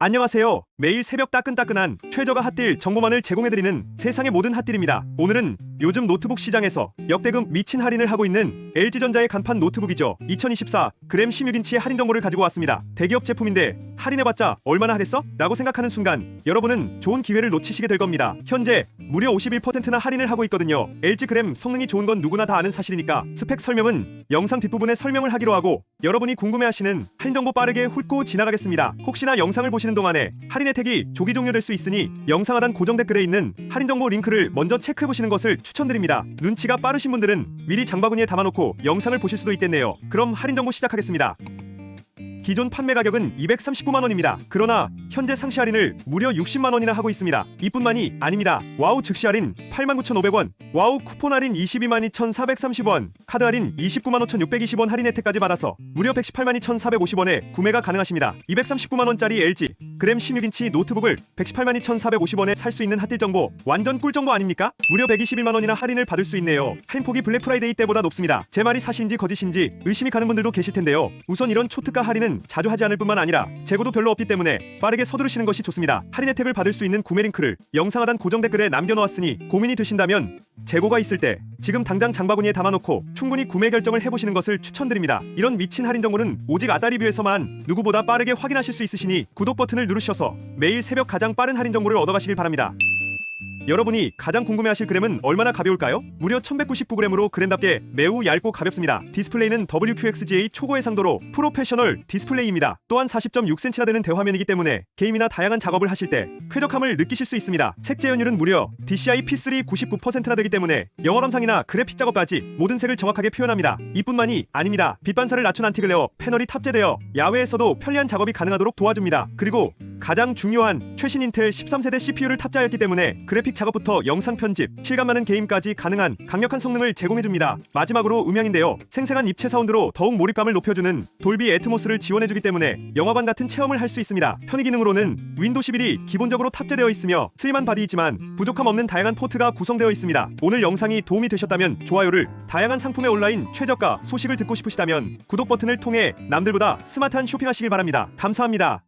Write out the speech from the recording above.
안녕하세요. 매일 새벽 따끈따끈한 최저가 핫딜 정보만을 제공해드리는 세상의 모든 핫딜입니다. 오늘은 요즘 노트북 시장에서 역대급 미친 할인을 하고 있는 LG전자의 간판 노트북이죠. 2024 그램 16인치의 할인 정보를 가지고 왔습니다. 대기업 제품인데 할인해봤자 얼마나 하겠어? 라고 생각하는 순간 여러분은 좋은 기회를 놓치시게 될 겁니다. 현재 무려 51%나 할인을 하고 있거든요. LG 그램 성능이 좋은 건 누구나 다 아는 사실이니까 스펙 설명은 영상 뒷부분에 설명을 하기로 하고 여러분이 궁금해하시는 할인 정보 빠르게 훑고 지나가겠습니다. 혹시나 영상을 보시는 동안에 할인 혜택이 조기 종료될 수 있으니 영상 하단 고정 댓글에 있는 할인 정보 링크를 먼저 체크해 보시는 것을 추천드립니다. 눈치가 빠르신 분들은 미리 장바구니에 담아놓고 영상을 보실 수도 있겠네요. 그럼 할인 정보 시작하겠습니다. 기존 판매 가격은 239만 원입니다. 그러나 현재 상시 할인을 무려 60만 원이나 하고 있습니다. 이뿐만이 아닙니다. 와우 즉시 할인 89,500원, 와우 쿠폰 할인 22만 2,430원, 카드 할인 29만 5,620원 할인 혜택까지 받아서 무려 118만 2,450원에 구매가 가능하십니다. 239만 원짜리 LG 그램 16인치 노트북을 118만 2,450원에 살 수 있는 핫딜 정보 완전 꿀 정보 아닙니까? 무려 121만 원이나 할인을 받을 수 있네요. 할인폭이 블랙 프라이데이 때보다 높습니다. 제 말이 사실인지 거짓인지 의심이 가는 분들도 계실 텐데요. 우선 이런 초특가 할인은 자주 하지 않을 뿐만 아니라 재고도 별로 없기 때문에 빠르게 서두르시는 것이 좋습니다. 할인 혜택을 받을 수 있는 구매 링크를 영상 하단 고정 댓글에 남겨놓았으니 고민이 드신다면 재고가 있을 때 지금 당장 장바구니에 담아놓고 충분히 구매 결정을 해보시는 것을 추천드립니다. 이런 미친 할인 정보는 오직 아따 리뷰에서만 누구보다 빠르게 확인하실 수 있으시니 구독 버튼을 누르셔서 매일 새벽 가장 빠른 할인 정보를 얻어가시길 바랍니다. 여러분이 가장 궁금해하실 그램은 얼마나 가벼울까요? 무려 1199g으로 그램답게 매우 얇고 가볍습니다. 디스플레이는 WQXGA 초고 해 상도로 프로페셔널 디스플레이입니다. 또한 40.6cm나 되는 대화면이기 때문에 게임이나 다양한 작업을 하실 때 쾌적함을 느끼실 수 있습니다. 색재현율은 무려 DCI P3 99%나 되기 때문에 영화 감상이나 그래픽 작업까지 모든 색을 정확하게 표현합니다. 이뿐만이 아닙니다. 빛 반사를 낮춘 안티글레어 패널이 탑재되어 야외에서도 편리한 작업이 가능하도록 도와줍니다. 그리고 가장 중요한 최신 인텔 13세대 CPU를 탑재하였기 때문에 그래픽 작업부터 영상 편집, 실감 많은 게임까지 가능한 강력한 성능을 제공해줍니다. 마지막으로 음향인데요. 생생한 입체 사운드로 더욱 몰입감을 높여주는 돌비 애트모스를 지원해주기 때문에 영화관 같은 체험을 할 수 있습니다. 편의 기능으로는 윈도 11이 기본적으로 탑재되어 있으며 슬림한 바디이지만 부족함 없는 다양한 포트가 구성되어 있습니다. 오늘 영상이 도움이 되셨다면 좋아요를, 다양한 상품의 온라인 최저가 소식을 듣고 싶으시다면 구독 버튼을 통해 남들보다 스마트한 쇼핑하시길 바랍니다. 감사합니다.